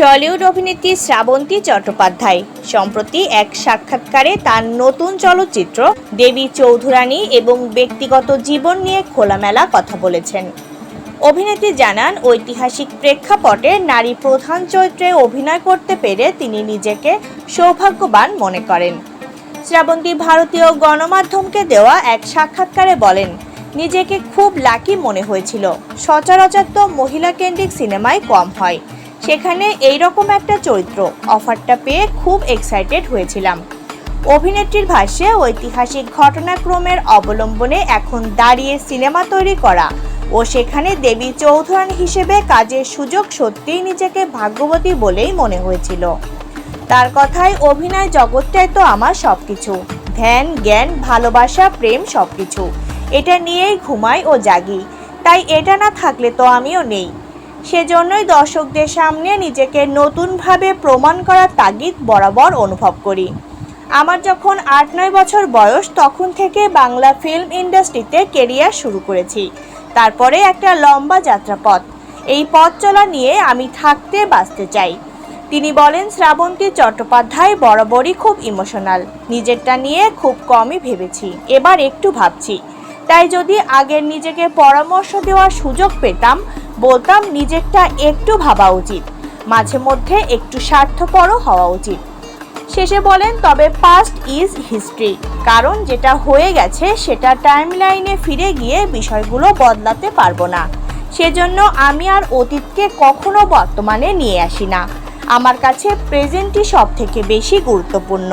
Tollywood অভিনেত্রী শ্রাবন্তী চট্টোপাধ্যায়। সম্প্রতি এক সাক্ষাৎকারে তার নতুন চলচ্চিত্র দেবী চৌধুরানী এবং ব্যক্তিগত জীবন নিয়ে খোলামেলা কথা বলেছেন। অভিনেত্রী জানান, ঐতিহাসিক প্রেক্ষাপটে নারী প্রধান চরিত্রে অভিনয় করতে পেরে তিনি নিজেকে সৌভাগ্যবান মনে করেন। শ্রাবন্তী ভারতীয় গণমাধ্যমকে দেওয়া এক সাক্ষাৎকারে বলেন, নিজেকে খুব লাকি মনে হয়েছিল। সচরাচর তো মহিলা কেন্দ্রিক সিনেমায় কম হয়। সেখানে এই রকম একটা চরিত্র অফারটা পেয়ে খুব এক্সাইটেড হয়েছিলাম। অভিনেত্রীর ভাষ্যে ঐতিহাসিক ঘটনাক্রমের অবলম্বনে এখন দাঁড়িয়ে সিনেমা তৈরি করা ও সেখানে দেবী চৌধুরানী হিসেবে কাজের সুযোগ সত্যিই নিজেকে ভাগ্যবতী বলেই মনে হয়েছিল। তার কথায় অভিনয় জগৎটাই তো আমার সব কিছু ধ্যান, জ্ঞান, ভালোবাসা, প্রেম সব কিছু এটা নিয়েই ঘুমাই ও জাগি। তাই এটা না থাকলে তো আমিও নেই। সেজন্যই দর্শকদের সামনে নিজেকে নতুনভাবে প্রমাণ করার তাগিদ বরাবর অনুভব করি। আমার যখন আট নয় বছর বয়স, তখন থেকে বাংলা ফিল্ম ইন্ডাস্ট্রিতে কেরিয়ার শুরু করেছি। তারপরে একটা লম্বা যাত্রাপথ। এই পথ চলা নিয়ে আমি থাকতে বাঁচতে চাই। তিনি বলেন, শ্রাবন্তী চট্টোপাধ্যায় বরাবরই খুব ইমোশনাল। নিজেরটা নিয়ে খুব কমই ভেবেছি। এবার একটু ভাবছি তাই যদি আগের নিজেকে পরামর্শ দেওয়ার সুযোগ পেতাম, বলতাম নিজেরটা একটু ভাবা উচিত, মাঝে মধ্যে একটু স্বার্থপরও হওয়া উচিত। শেষে বলেন, তবে পাস্ট ইজ হিস্ট্রি কারণ যেটা হয়ে গেছে সেটা টাইমলাইনে ফিরে গিয়ে বিষয়গুলো বদলাতে পারব না। সেজন্য আমি আর অতীতকে কখনো বর্তমানে নিয়ে আসি না। আমার কাছে প্রেজেন্টই সব থেকে বেশি গুরুত্বপূর্ণ।